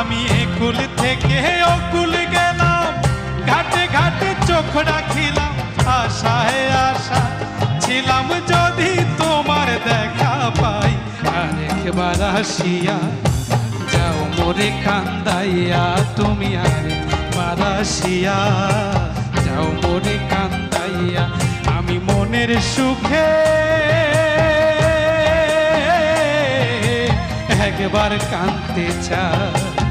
আমি একুল থেকে অকুল গেলাম। ঘাটে ঘাটে চোখ রাখিলাম। আশায় আশা ছিলাম যদি তোমার দেখা পাই। আরেকবার আসিয়া যাও মোরে কান্দাইয়া, তুমি আরেকবার আসিয়া যাও মোরে কান্দাইয়া, আমি মনের সুখে একবার কান্দতে চাই।